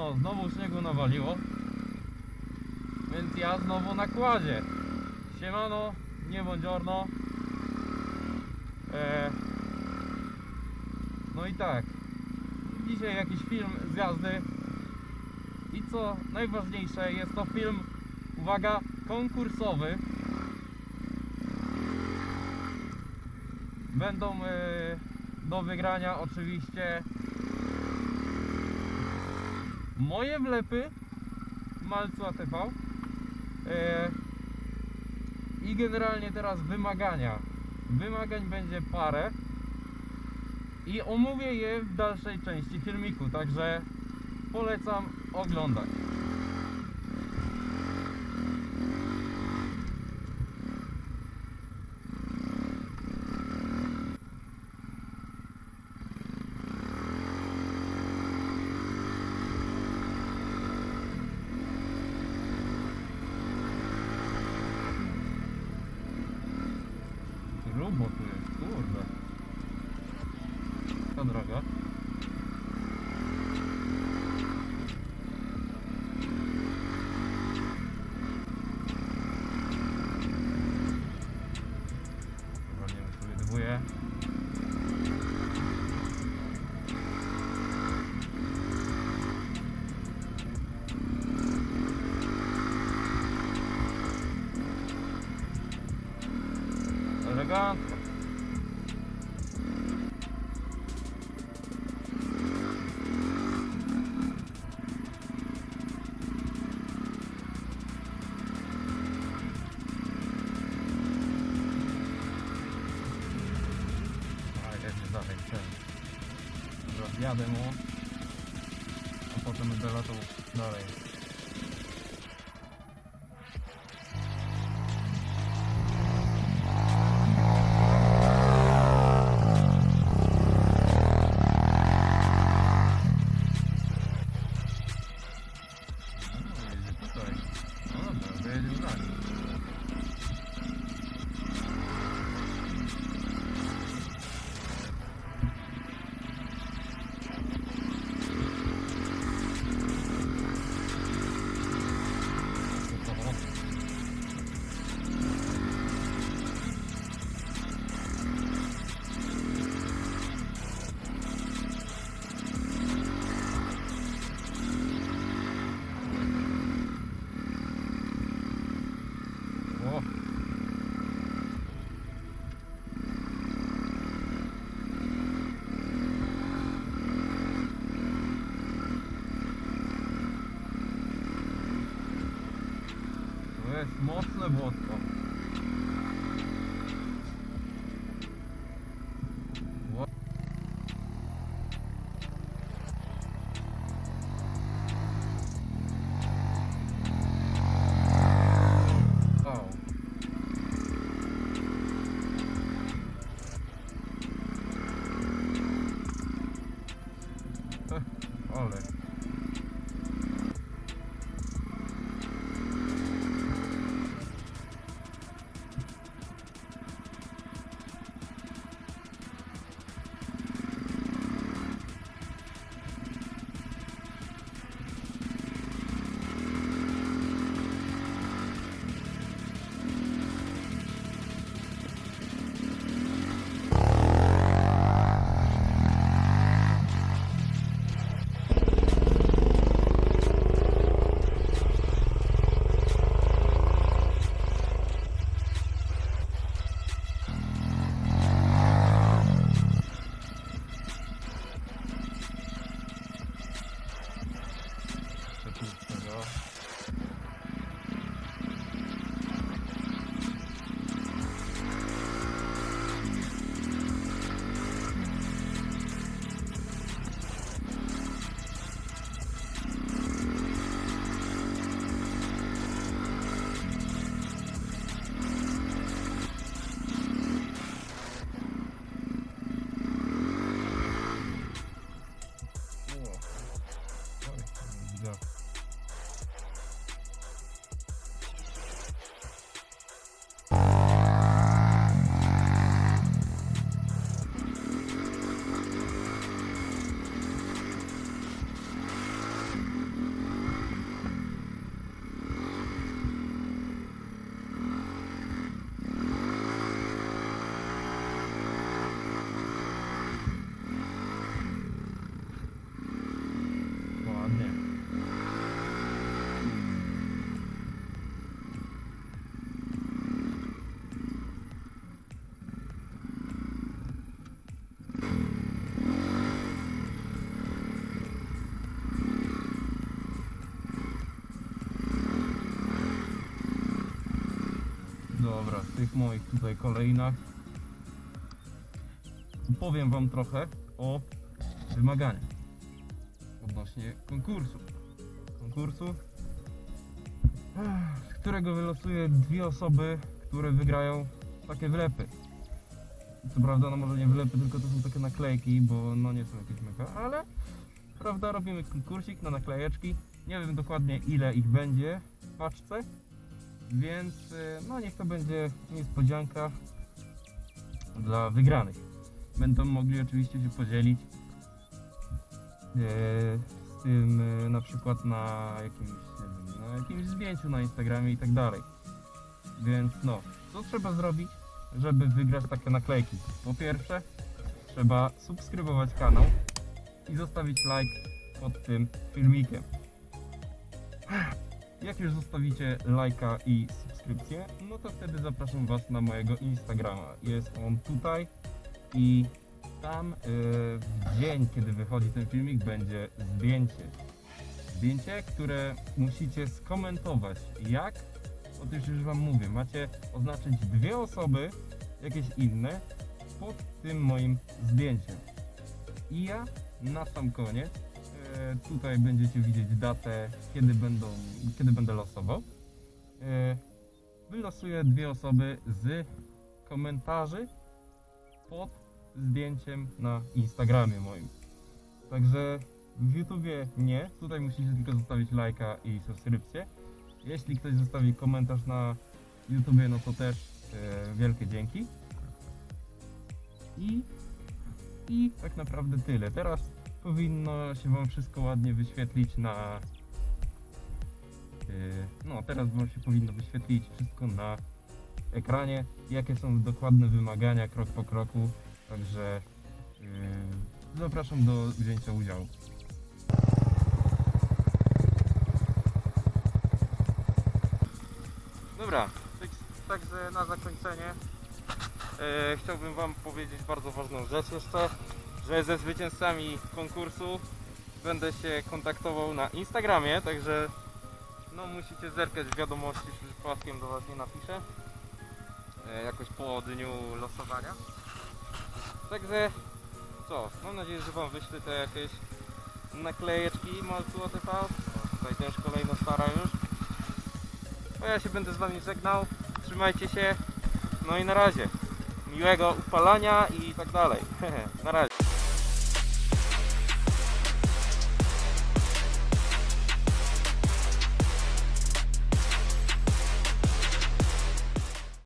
No, znowu śniegu nawaliło. Więc ja znowu na kładzie. Siemano, nie buongiorno. E, no i tak. Dzisiaj jakiś film z jazdy. I co najważniejsze, jest to film, uwaga, konkursowy. Będą e, do wygrania oczywiście moje wlepy Malcu ATV e, i generalnie teraz wymagania. Wymagań będzie parę i omówię je w dalszej części filmiku, także polecam oglądać. Grubo tu jest, kurde. Ta droga. Elegancko. Dalej ten. Rozjadę mu, a potem będę latał dalej. To jest mocne błotko. Dobra, w tych moich tutaj kolejnach powiem Wam trochę o wymaganiach odnośnie konkursu. Konkursu, z którego wylosuję dwie osoby, które wygrają takie wlepy. Co prawda, no może nie wlepy, tylko to są takie naklejki, bo no nie są jakieś mega, ale prawda, robimy konkursik na naklejeczki. Nie wiem dokładnie ile ich będzie w paczce, więc y, no niech to będzie niespodzianka dla wygranych. Będą mogli oczywiście się podzielić e, z tym e, na przykład na jakimś, na jakimś zdjęciu na Instagramie i tak dalej. Więc no, co trzeba zrobić, żeby wygrać takie naklejki? Po pierwsze, trzeba subskrybować kanał i zostawić like pod tym filmikiem. Jak już zostawicie lajka i subskrypcję, no to wtedy zapraszam Was na mojego Instagrama. Jest on tutaj i tam y, w dzień, kiedy wychodzi ten filmik, będzie zdjęcie. Zdjęcie, które musicie skomentować. Jak? Otóż już Wam mówię, macie oznaczyć dwie osoby, jakieś inne, pod tym moim zdjęciem. I ja na sam koniec, tutaj będziecie widzieć datę, kiedy, będą, kiedy będę losował. E, wylosuję dwie osoby z komentarzy pod zdjęciem na Instagramie moim. Także w YouTubie nie, tutaj musicie tylko zostawić lajka i subskrypcję. Jeśli ktoś zostawi komentarz na YouTubie, no to też e, wielkie dzięki. I, I tak naprawdę tyle. Teraz powinno się Wam wszystko ładnie wyświetlić na. e, No, teraz Wam się powinno wyświetlić wszystko na ekranie, jakie są dokładne wymagania krok po kroku. Także yy, zapraszam do wzięcia udziału. Dobra, tak, także na zakończenie e, chciałbym Wam powiedzieć bardzo ważną rzecz jeszcze, ze zwycięzcami konkursu będę się kontaktował na Instagramie, także no musicie zerkać w wiadomości, przypadkiem do Was nie napiszę e, jakoś po dniu losowania. Także co, mam nadzieję, że Wam wyślę te jakieś naklejeczki Malcu ATV. O, Tutaj też kolejna stara już. A ja się będę z Wami żegnał. Trzymajcie się. No i na razie. Miłego upalania i tak dalej. na razie.